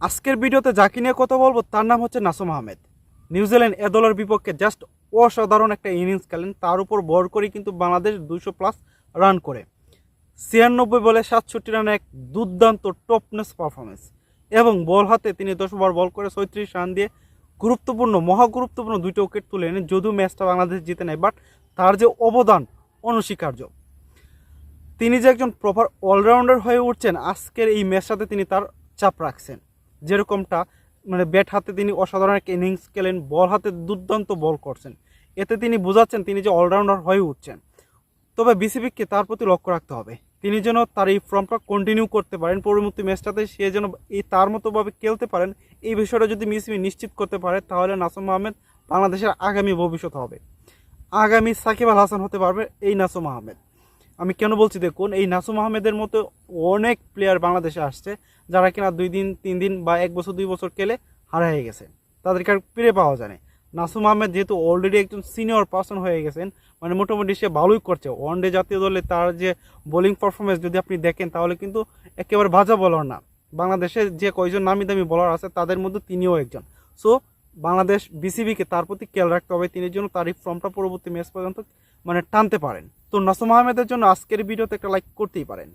আজকের ভিডিওতে যাকে নিয়ে কথা বলব, তার নাম হচ্ছে নাসুম আহমেদ। নিউজিল্যান্ড এ দলের বিপক্ষে জাস্ট অসাধারণ একটা ইনিংস খেলেন, তার উপর বর করে কিন্তু বাংলাদেশ দুইশো প্লাস রান করে। ছিয়ানব্বই বলে সাতষট্টি রানে এক দুর্দান্ত টপনেস পারফরমেন্স এবং বল হাতে তিনি দশ ওভার বল করে ছয়ত্রিশ রান দিয়ে গুরুত্বপূর্ণ, মহা গুরুত্বপূর্ণ দুইটা উইকেট তুলে এনে যদিও ম্যাচটা বাংলাদেশ জিতে নেয় বাট তার যে অবদান অনস্বীকার্য। তিনি যে একজন প্রপার অলরাউন্ডার হয়ে উঠছেন, আজকের এই ম্যাচটাতে তিনি তার চাপ রাখছেন। যেরকমটা মানে ব্যাট হাতে তিনি অসাধারণ একটা ইনিংস খেলেন বল হাতে দুর্দান্ত বল করছেন। এতে তিনি বোঝাচ্ছেন তিনি যে অলরাউন্ডার হয়ে উঠছেন। তবে বিসিবিকে তার প্রতি লক্ষ্য রাখতে হবে। তিনি যেন তার এই ফর্মটা কন্টিনিউ করতে পারেন, পরবর্তী ম্যাচটাতে সে যেন এই তার মতোভাবে খেলতে পারেন, এই বিষয়টা যদি বিসিবি নিশ্চিত করতে পারে, তাহলে নাসুম আহমেদ বাংলাদেশের আগামী ভবিষ্যৎ হবে। আগামী সাকিব আল হাসান হতে পারবে এই নাসুম আহমেদ। আমি কেন বলছি, দেখুন, এই নাসুম আহমেদের মতো অনেক প্লেয়ার বাংলাদেশে আসছে, যারা কিনা দুই দিন, তিন দিন বা এক বছর, দুই বছর খেলে হারা হয়ে গেছে। তাদেরকে আর ফিরে পাওয়া যায় না। নাসুম আহমেদ যেহেতু অলরেডি একজন সিনিয়র পার্সন হয়ে গেছেন মানে মোটামুটি সে ভালোই করছে। ওয়ান ডে জাতীয় দলে তার যে বোলিং পারফরমেন্স যদি আপনি দেখেন, তাহলে কিন্তু একেবারে ভাজা বলার না। বাংলাদেশের যে কয়জন নামি দামি বলার আছে, তাদের মধ্যে তিনিও একজন। সো বাংলাদেশ বিসিবিকে তার প্রতি খেয়াল রাখতে হবে। তিনি যেন তার এই ফর্মটা পরবর্তী ম্যাচ পর্যন্ত মানে টানতে পারেন। তো নাসুম আহমেদের জন্য আজকের ভিডিওতে একটা লাইক করতেই পারেন।